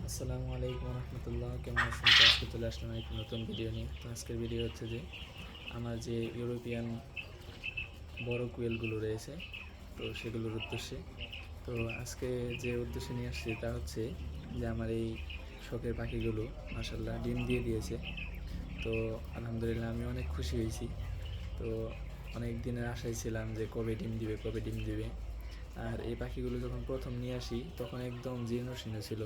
আসসালামু আলাইকুম রহমতুল্লাহ। কেমন আছেন? তো আজকে চলে আসলাম একটি নতুন ভিডিও নিয়ে। তো আজকের ভিডিও হচ্ছে যে, আমার যে ইউরোপিয়ান বড় কুয়েলগুলো রয়েছে, তো সেগুলোর উদ্দেশ্যে। তো আজকে যে উদ্দেশ্যে নিয়ে আসছি তা হচ্ছে যে, আমার এই শখের পাখিগুলো মাসাল্লাহ ডিম দিয়ে দিয়েছে। তো আলহামদুলিল্লাহ, আমি অনেক খুশি হয়েছি। তো অনেক দিনের আশায় ছিলাম যে, কবে ডিম দিবে, কবে ডিম দিবে। আর এই পাখিগুলো যখন প্রথম নিয়ে আসি, তখন একদম জীর্ণ শীর্ণ ছিল।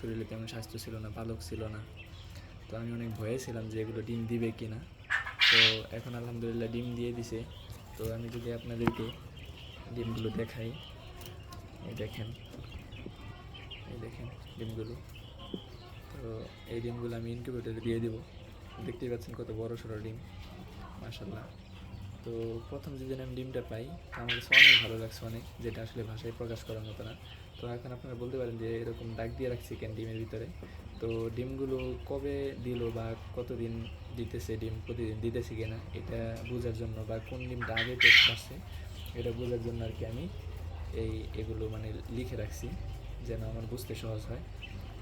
শরীরে তেমন স্বাস্থ্য ছিল না, পালক ছিল না। তো আমি অনেক ভয়ে ছিলাম যে এগুলো ডিম দিবে কি না তো এখন আলহামদুলিল্লাহ ডিম দিয়ে দিছে। তো আমি যদি আপনাদেরকে ডিমগুলো দেখাই, এই দেখেন এই দেখেন ডিমগুলো। তো এই ডিমগুলো আমি ইনকিউবেটরে দিয়ে দেবো। দেখতেই পাচ্ছেন কত বড় সড়ো ডিম মাসাল্লাহ তো প্রথম যেদিন আমি ডিমটা পাই, আমার কাছে অনেক ভালো লাগছে অনেক, যেটা আসলে ভাষায় প্রকাশ করার মতো না। তো এখন আপনারা বলতে পারেন যে এরকম ডাক দিয়ে রাখছি কেন ডিমের ভিতরে। তো ডিমগুলো কবে দিল বা কতদিন দিতেছে ডিম, প্রতিদিন দিতেছে কিনা, এটা বোঝার জন্য বা কোন ডিমটা আগে টেস্ট আসছে এটা বোঝার জন্য আর কি আমি এই এগুলো মানে লিখে রাখছি, যেন আমার বুঝতে সহজ হয়।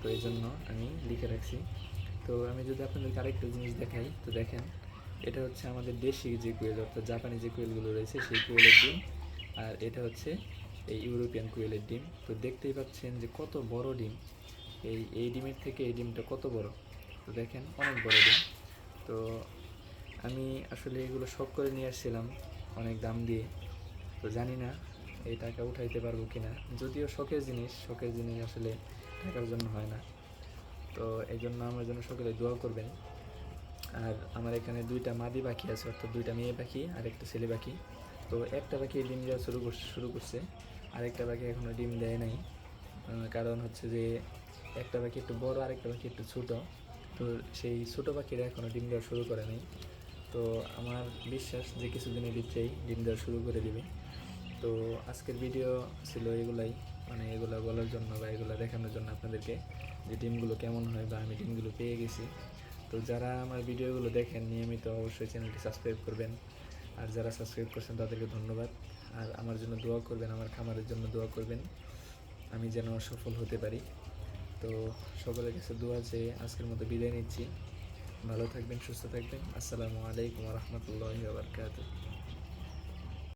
তো এই জন্য আমি লিখে রাখছি। তো আমি যদি আপনাদেরকে আরেকটা জিনিস দেখাই, তো দেখেন এটা হচ্ছে আমাদের দেশি যে কুয়েল, অর্থাৎ জাপানি যে কুয়েলগুলো রয়েছে সেই কুয়েলের ডিম। আর এটা হচ্ছে এই ইউরোপিয়ান কুয়েলের ডিম। তো দেখতেই পাচ্ছেন যে কত বড় ডিম। এই এই ডিমের থেকে এই ডিমটা কত বড়? তো দেখেন, অনেক বড় ডিম। তো আমি আসলে এগুলো শখ করে নিয়ে আসছিলাম অনেক দাম দিয়ে। তো জানি না এই টাকা উঠাইতে পারব কিনা। যদিও শখের জিনিস শখের জিনিস আসলে টাকার জন্য হয় না। তো এই জন্য আমার জন্য সকলে দোয়া করবেন। আর আমার এখানে দুইটা মাদি পাখি আছে, অর্থাৎ দুইটা মেয়ে পাখি আর একটা ছেলে পাখি। তো একটা পাখি ডিম দেওয়া শুরু করছে শুরু করছে, আরেকটা পাখি এখনও ডিম দেয় নাই। কারণ হচ্ছে যে একটা পাখি একটু বড়, আরেকটা পাখি একটু ছোট। তো সেই ছোটো পাখিরা এখনও ডিম দেওয়া শুরু করে নাই। তো আমার বিশ্বাস যে কিছুদিনের ভিতরেই ডিম দেওয়া শুরু করে দিবে। তো আজকের ভিডিও ছিল এগুলাই মানে এগুলো বলার জন্য বা এগুলো দেখানোর জন্য আপনাদেরকে যে ডিমগুলো কেমন হয় বা আমি ডিমগুলো পেয়ে গেছি। তো যারা আমার ভিডিওগুলো দেখেন, নিয়মিত অবশ্যই চ্যানেলটি সাবস্ক্রাইব করবেন। আর যারা সাবস্ক্রাইব করছেন, তাদেরকে ধন্যবাদ। আর আমার জন্য দোয়া করবেন, আমার খামারের জন্য দোয়া করবেন। আমি যেন সফল হতে পারি। তো সকলের কাছে দোয়া চেয়ে আজকের মতো বিদায় নিচ্ছি। ভালো থাকবেন, সুস্থ থাকবেন। আসসালামু আলাইকুম রহমতুল্লাহ বারকাতুহ।